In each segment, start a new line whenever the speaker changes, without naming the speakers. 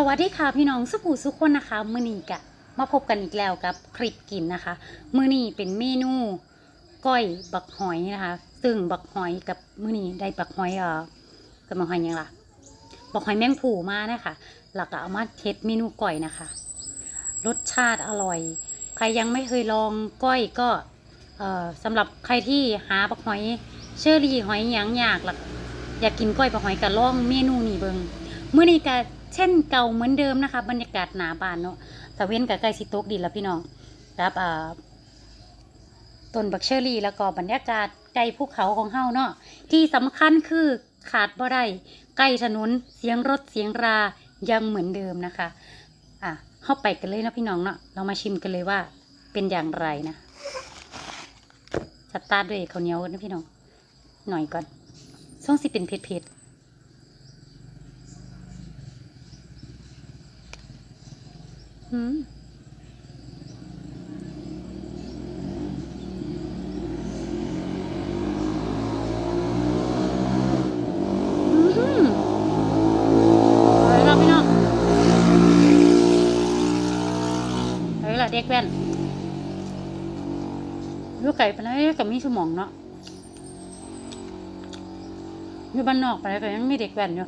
สวัสดีค่ะพี่น้องสุภูสุคนนะคะ มือนี้กะมาพบกันอีกแล้วกับคลิปกินนะคะ มือนี้เป็นเมนูก้อยบักหอยนะคะ ซึ่งบักหอยกับมือนี้ได้บักหอยเอ่อกับบักหอยยังล่ะบักหอยแมงผูมานะคะหลักเอามาเทสเมนูก้อยนะคะ รสชาติอร่อย ใครยังไม่เคยลองก้อยก็เอ่อสำหรับใครที่หาบักหอยเชอรี่หอยยังอยากหลักอยากกินก้อยบักหอยก็ลองเมนูนี้เบิงมือนี้ก็ เช่นเก่าเหมือนเดิมนะคะ บรรยากาศหนาบานเนาะตะเว้นกับใกล้สิตกดินแล้วพี่น้องครับอ่าต้นบักเชอรี่แล้วก็บรรยากาศใกล้ภูเขาของเฮาเนาะที่สำคัญคือขาดบ่ได้ใกล้ถนนเสียงรถเสียงรายังเหมือนเดิมนะคะ อะเข้าไปกันเลยนะพี่น้องเนาะเรามาชิมกันเลยว่าเป็นอย่างไรนะสตาร์ทด้วยข้าวเหนียวนะพี่น้อง หน่อยก่อนช่วงสิเป็นเผ็ดๆ อืมอืมไปแล้วพี่น้องไปละเด็กแว่นลูกไก่ไปไหนกับมีสมองเนาะอยู่บ้านนอกไปก็ยังมีเด็กแว่นอยู่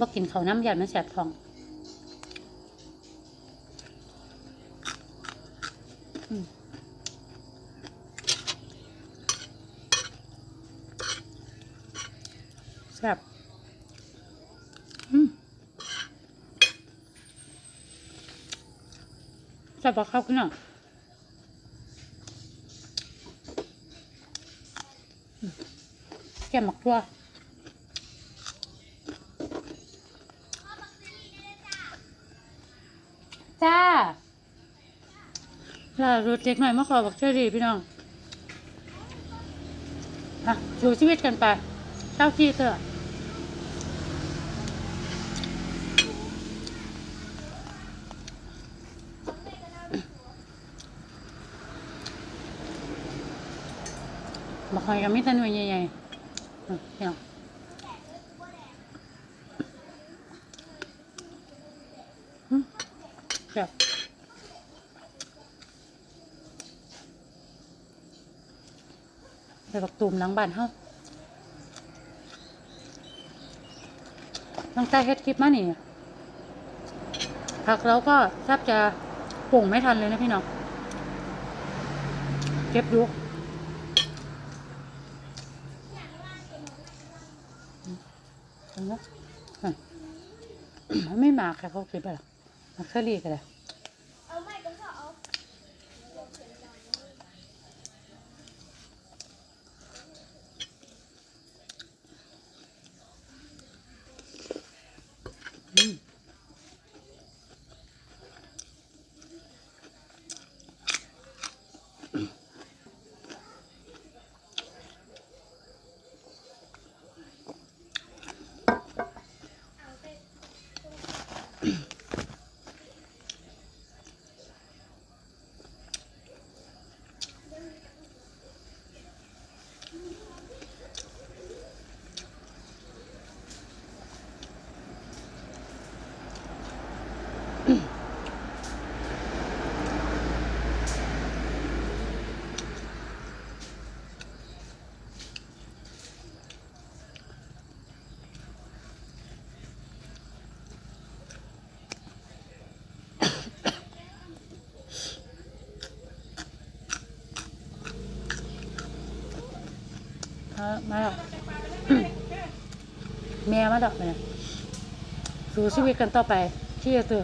บ่กินเขาวน้ำยามันแสบท้องแซ่บแซ่บปะครับคุณน้องอืมแกมักทั่ว จ้า ล่ารถเล็กหน่อยมาขอบักเชอรี่พี่น้องอะสู่ชีวิตกันไปเจ้าที่เถอะบักหอยกับมิตรหน่วยใหญ่ๆพี่น้องอืมครับ ไป บักตูมหลังบ้านเฮาตั้งใจเฮ็ดคลิปมานี่ผักเราก็แทบจะปรุ่งไม่ทันเลยนะพี่น้องเก็บดูไม่มาค่ะเขาเก็บไปหรอกมาเคอรี่กันเลย
มา
มาดอกแม่มาดอกเนี่ยสู่ชีวิตกันต่อไปที่จะเจอ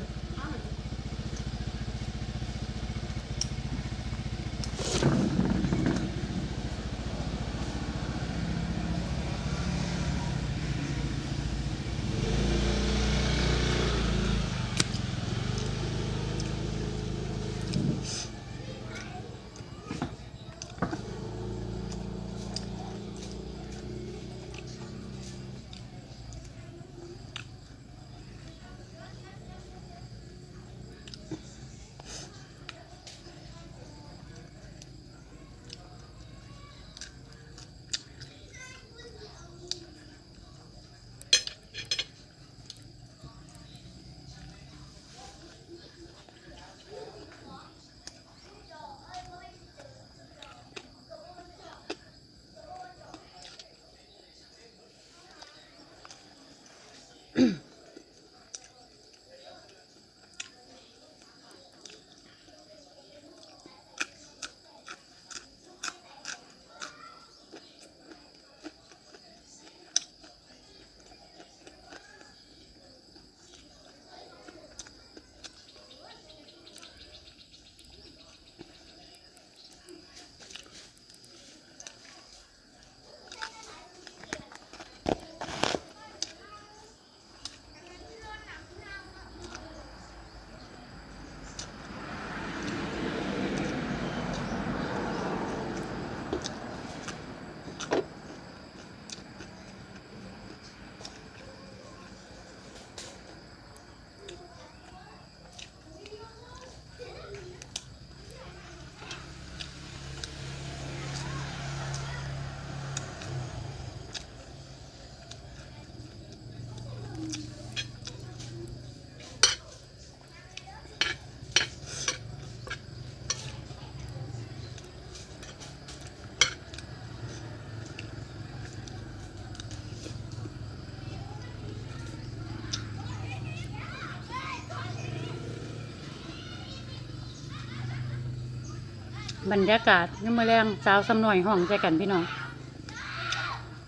บรรยากาศยังมาแรงสาวสำหน่อยห้องใจกันพี่น้อง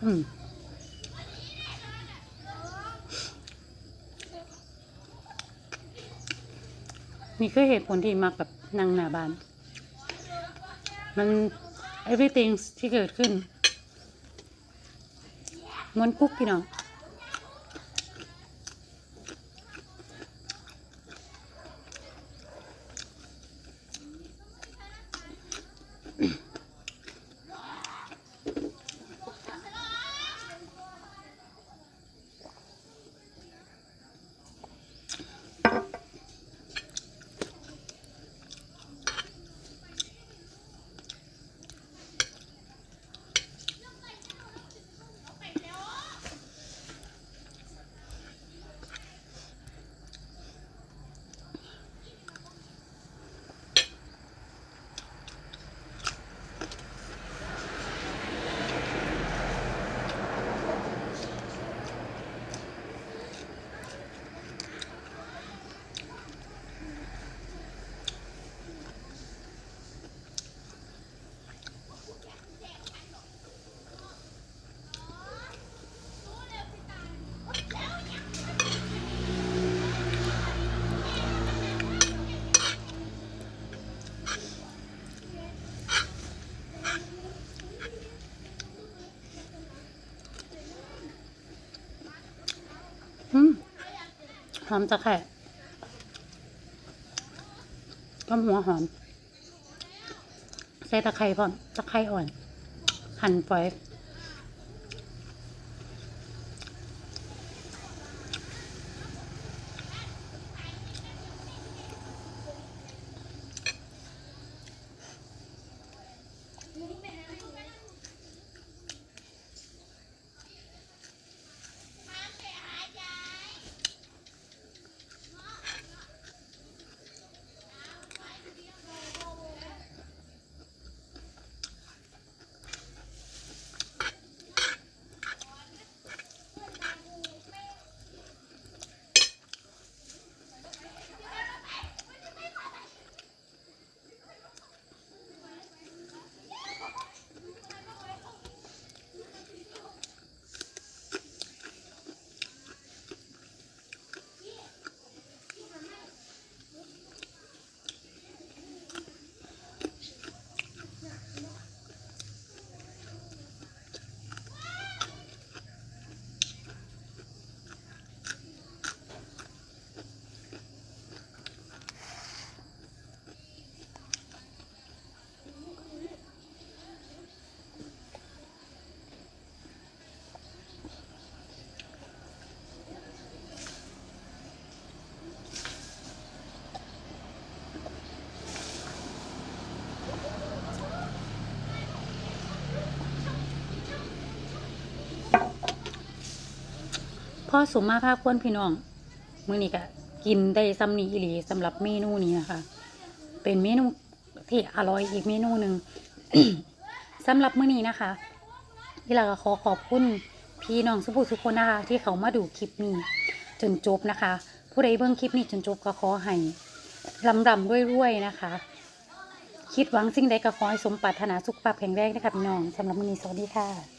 อืมนี่คือเหตุผลที่มักแบบนั่งหน้าบ้าน มัน everything ที่เกิดขึ้นมวนกุ๊กพี่น้อง หอมตะไคร่ก็หัวหอม ใส่ตะไคร่พร้อม ตะไคร่อ่อน หั่นฝอย อสมมาภาพพ้นพี่น้องมื้อนี้ก็กินได้ซ้ำนี้อีหลีสำหรับเมนูนี้นะคะ เป็นเมนูที่อร่อยอีกเมนูหนึ่งสำหรับมื้อนี้นะคะที่เราก็ขอขอบคุณพี่น้องสุภุทุกคนนะคะ ที่เขามาดูคลิปนี้ จนจบนะคะ ผู้ใดเบิ่งคลิปนี้จนจบก็ขอให้ลำรำด้วยรวยๆนะคะ คิดหวังสิ่งใดก็ขอให้สมปรารถนาสุขภาพแข็งแรงนะคะพี่น้องสำหรับมื้อนี้สวัสดีค่ะ